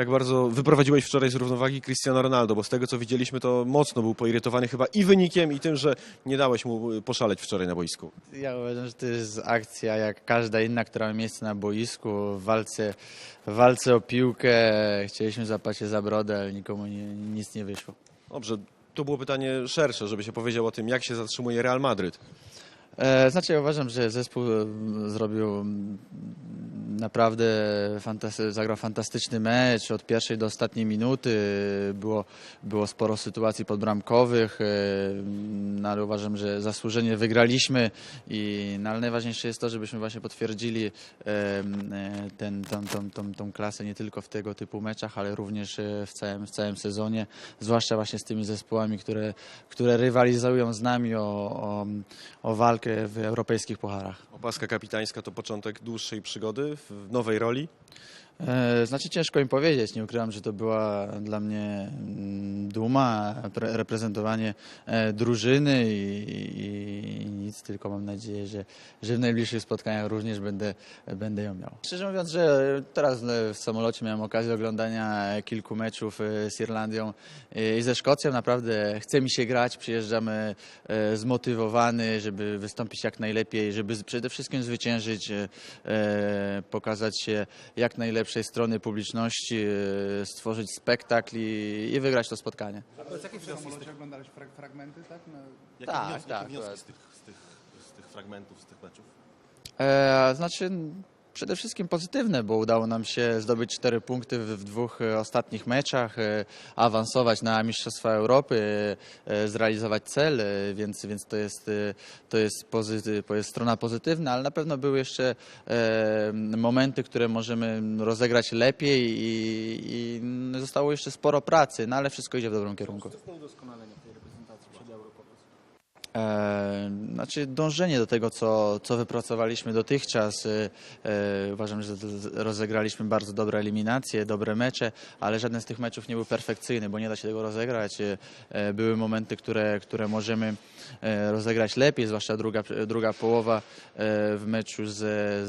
Jak bardzo wyprowadziłeś wczoraj z równowagi Cristiano Ronaldo, bo z tego co widzieliśmy to mocno był poirytowany chyba i wynikiem i tym, że nie dałeś mu y, poszaleć wczoraj na boisku. Ja uważam, że to jest akcja jak każda inna, która ma miejsce na boisku. W walce, w walce o piłkę chcieliśmy zapać się za brodę, ale nikomu nie, nic nie wyszło. Dobrze, to było pytanie szersze, żeby się powiedział o tym, jak się zatrzymuje Real Madryt. E, Znaczy, ja uważam, że zespół mm, zrobił mm, naprawdę fantasty- zagrał fantastyczny mecz od pierwszej do ostatniej minuty. Było, było sporo sytuacji podbramkowych, e, no, ale uważam, że zasłużenie wygraliśmy i no, ale najważniejsze jest to, żebyśmy właśnie potwierdzili e, e, ten, tą, tą, tą, tą klasę nie tylko w tego typu meczach, ale również w całym, w całym sezonie, zwłaszcza właśnie z tymi zespołami, które, które rywalizują z nami o, o, o walkę w europejskich pucharach. Opaska kapitańska to początek dłuższej przygody w nowej roli. E, Znaczy ciężko im powiedzieć, nie ukrywam, że to była dla mnie mm, duma, pre- reprezentowanie e, drużyny i, i, nic, tylko mam nadzieję, że, że w najbliższych spotkaniach również będę, będę ją miał. Szczerze mówiąc, że teraz e, w samolocie miałem okazję oglądania kilku meczów e, z Irlandią e, i ze Szkocją. Naprawdę chce mi się grać, przyjeżdżamy e, zmotywowany, żeby wystąpić jak najlepiej, żeby przede wszystkim zwyciężyć, e, e, pokazać się jak najlepszej strony publiczności, e, stworzyć spektakl i wygrać to spotkanie. Z jakiej samolocie oglądałeś frag- fragmenty, tak? No, Jakie Tak, wnioski, tak, jakie wnioski tak. z, tych, z, tych, z tych fragmentów, z tych meczów? E, znaczy, przede wszystkim pozytywne, bo udało nam się zdobyć cztery punkty w, w dwóch e, ostatnich meczach, e, awansować na Mistrzostwa Europy, e, zrealizować cel, e, więc, więc to jest, e, to, jest pozyty, to jest strona pozytywna, ale na pewno były jeszcze e, momenty, które możemy rozegrać lepiej i, i zostało jeszcze sporo pracy, no ale wszystko idzie w dobrym kierunku. jest udoskonalenie w tej reprezentacji przed Euro po prostu? E, znaczy dążenie do tego, co, co wypracowaliśmy dotychczas. E, e, uważam, że rozegraliśmy bardzo dobre eliminacje, dobre mecze, ale żaden z tych meczów nie był perfekcyjny, bo nie da się tego rozegrać. E, e, były momenty, które, które możemy e, rozegrać lepiej, zwłaszcza druga, druga połowa e, w meczu z,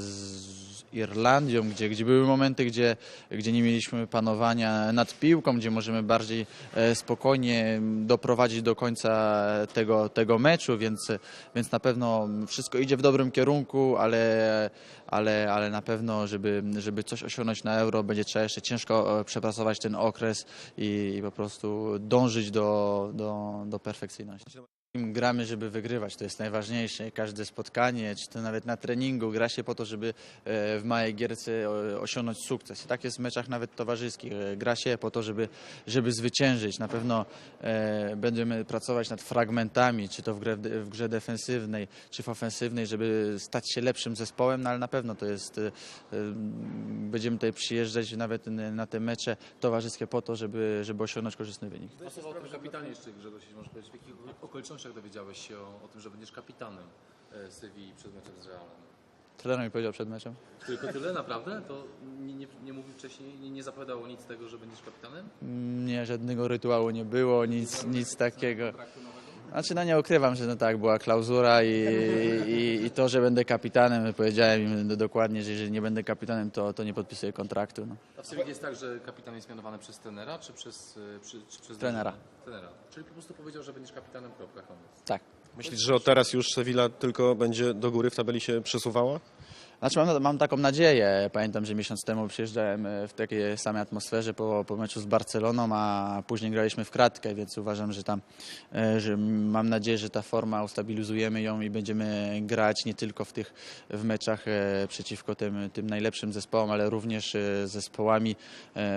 z Irlandią, gdzie, gdzie były momenty, gdzie, gdzie nie mieliśmy panowania nad piłką, gdzie możemy bardziej e, spokojnie doprowadzić do końca tego, tego meczu, więc, więc na pewno wszystko idzie w dobrym kierunku, ale, ale, ale na pewno, żeby, żeby coś osiągnąć na euro, będzie trzeba jeszcze ciężko e, przepracować ten okres i, i po prostu dążyć do, do, do perfekcyjności. Gramy, żeby wygrywać, to jest najważniejsze. Każde spotkanie, czy to nawet na treningu, gra się po to, żeby e, w małej gierce e, osiągnąć sukces. I tak jest w meczach nawet towarzyskich. E, Gra się po to, żeby, żeby zwyciężyć. Na pewno będziemy pracować nad fragmentami, czy to w, grze, w grze defensywnej, czy w ofensywnej, żeby stać się lepszym zespołem, no ale na pewno to jest, będziemy tutaj przyjeżdżać nawet na te mecze towarzyskie po to, żeby, żeby osiągnąć korzystny wynik. Kapitanie jeszcze w jakich okolicznościach dowiedziałeś się o, o tym, że będziesz kapitanem e, Sewilli przed meczem z Realem? Trener mi powiedział przed meczem. Tylko tyle, naprawdę? To nie, nie, nie mówił wcześniej, nie, nie zapowiadało nic tego, że będziesz kapitanem? Nie, żadnego rytuału nie było, nic, nic takiego. Znaczy, no nie ukrywam, że no tak, była klauzura i, i, i to, że będę kapitanem, powiedziałem im do- dokładnie, że jeżeli nie będę kapitanem, to, to nie podpisuję kontraktu. No. A w Sewilli jest tak, że kapitan jest mianowany przez trenera, czy przez... Przy, czy przez Trenera. Trenera. Czyli po prostu powiedział, że będziesz kapitanem, kropka, koniec. Tak. Myślisz, że od teraz już Sevilla tylko będzie do góry w tabeli się przesuwała? Znaczy mam, mam taką nadzieję. Pamiętam, że miesiąc temu przyjeżdżałem e, w takiej samej atmosferze po, po meczu z Barceloną, a później graliśmy w kratkę, więc uważam, że tam, e, że mam nadzieję, że ta forma ustabilizujemy ją i będziemy grać nie tylko w tych w meczach e, przeciwko tym, tym najlepszym zespołom, ale również zespołami,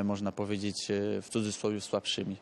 można powiedzieć, w cudzysłowie słabszymi.